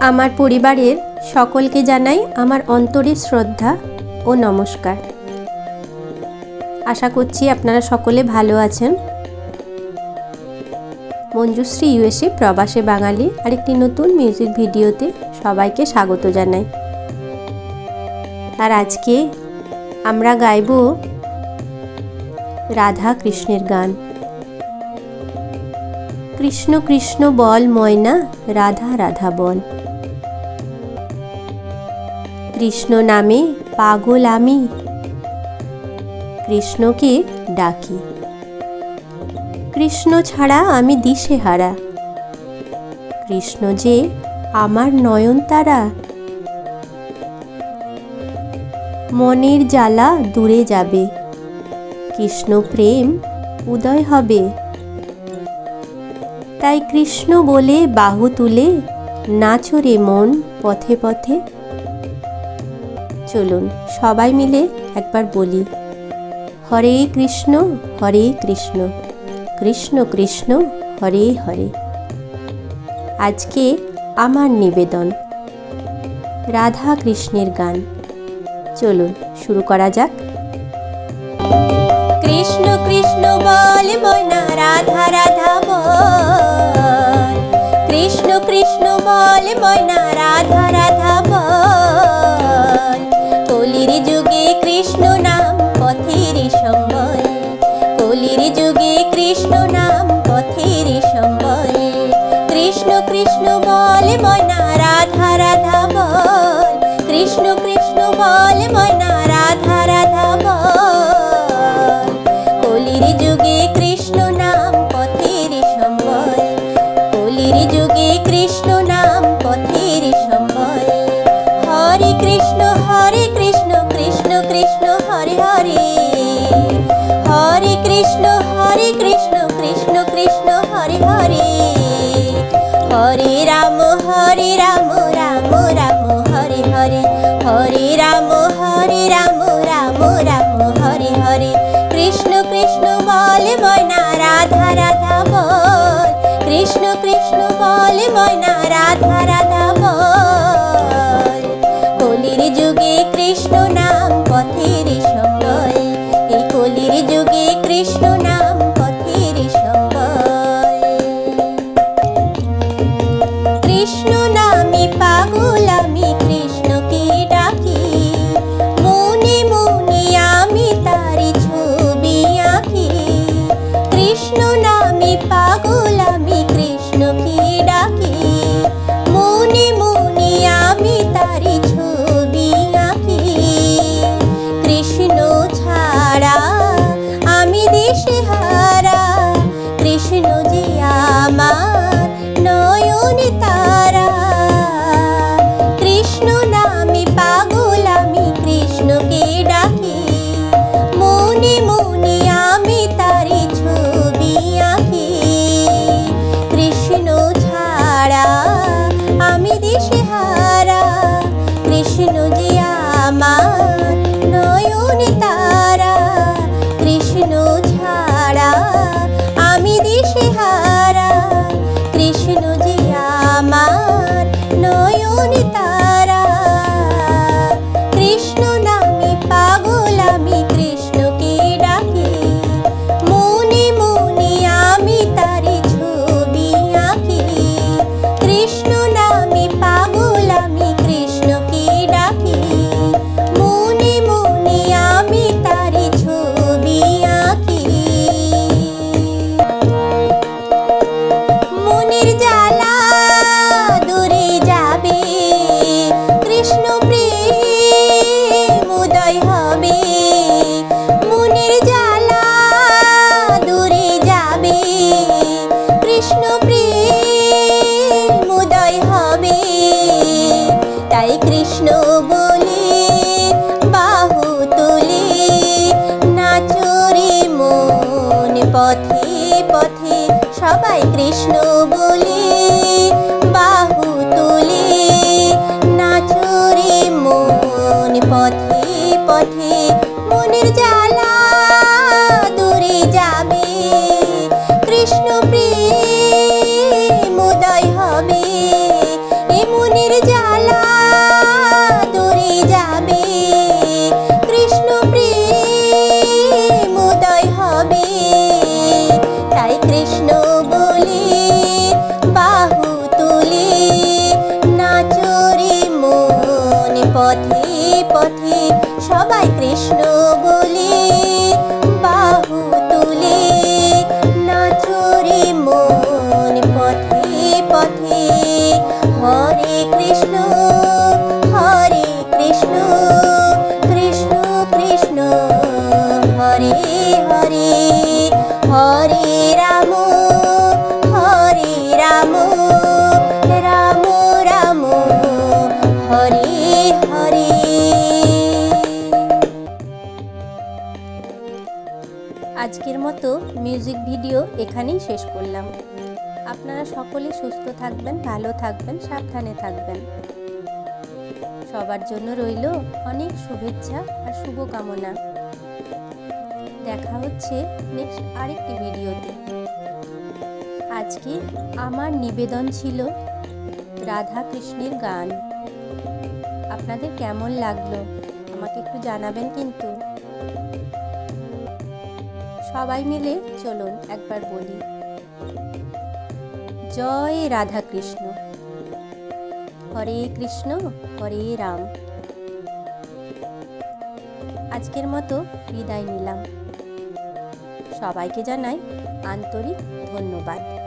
আমার পরিবারের সকলকে জানাই আমার অন্তরের শ্রদ্ধা ও নমস্কার। আশা করছি আপনারা সকলে ভালো আছেন। মঞ্জুশ্রী ইউএসএ প্রবাসে বাঙালি আরেকটি নতুন মিউজিক ভিডিওতে সবাইকে স্বাগত জানাই। আর আজকে আমরা গাইব রাধা কৃষ্ণের গান। কৃষ্ণ কৃষ্ণ বল ময়না, রাধা রাধা বল। কৃষ্ণ নামে পাগল আমি। কৃষ্ণকে ডাকি। কৃষ্ণ ছাড়া আমি দিশে হারা কৃষ্ণ যে আমার নয়নতারা। মনের জ্বালা দূরে যাবে। কৃষ্ণ প্রেম উদয় হবে। তাই কৃষ্ণ বলে বাহু তুলে নাচরে মন পথে পথে। চলুন সবাই মিলে একবার বলি, হরে কৃষ্ণ হরে কৃষ্ণ কৃষ্ণ কৃষ্ণ, হরে হরে। আজকে আমার নিবেদন, রাধা কৃষ্ণের গান। চলুন শুরু করা যাক। কৃষ্ণ কৃষ্ণ বল রাধা রাধা বল। কৃষ্ণ কৃষ্ণ বল রাধা রাধা বল। কৃষ্ণ নাম পথের সম্বল। কৃষ্ণ কৃষ্ণ বল, ময়না রাধা রাধা বল। কৃষ্ণ কৃষ্ণ বল, ময়না রাধা রাধা বল। কলির যুগে কৃষ্ণ নাম পথের সম্বল। কলির যুগে কৃষ্ণ নাম পথের সম্বল। হরে কৃষ্ণ হরে কৃষ্ণ কৃষ্ণ কৃষ্ণ, হরে হরে। হরে কৃষ্ণ হরে কৃষ্ণ কৃষ্ণ কৃষ্ণ, হরে হরে। হরে রাম হরে রাম রাম রাম, হরে হরে। হরে রাম হরে রাম রাম রাম, হরে হরে। কৃষ্ণ কৃষ্ণ, বল, ময়না, রাধা রাধা, বল। কৃষ্ণ কৃষ্ণ, বল, ময়না, রাধা রাধা কৃষ্ণ কৃষ্ণ নামে পাগল আমি, কৃষ্ণকে ডাকি। মনে মনে আমি ছবি আঁকি। মনের জ্বালা দূরে যাবে, কৃষ্ণ প্রেম উদয় হবে। মনের জ্বালা দূরে যাবে, কৃষ্ণ পথে পথে সবাই কৃষ্ণ বলে বাহু তুলে। নাচরে মন পথে পথে মনের জ্বালা দূরে যাবে। সবাই কৃষ্ণ বলে, বাহু তুলে। নাচরে মন পথে পথে, হরে কৃষ্ণ হরে কৃষ্ণ কৃষ্ণ কৃষ্ণ, হরে হরে। হরে রাম হরে রাম রাম রাম, হরে হরে। আজকের মতো মিউজিক ভিডিও এখানেই শেষ করলাম। আপনারা সকলে সুস্থ থাকবেন, ভালো থাকবেন, সাবধানে থাকবেন। সবার জন্য রইল অনেক শুভেচ্ছা আর শুভকামনা। দেখা হচ্ছে নেক্সট আরেকটি ভিডিওতে আজকে আমার নিবেদন ছিল রাধা কৃষ্ণের গান। আপনাদের কেমন লাগল? আমাকে একটু জানাবেন কিন্তু। সবাই মিলে চলুন একবার বলি। জয় রাধা কৃষ্ণ হরে কৃষ্ণ, হরে রাম। আজকের মতো বিদায় নিলাম। সবাইকে জানাই আন্তরিক ধন্যবাদ।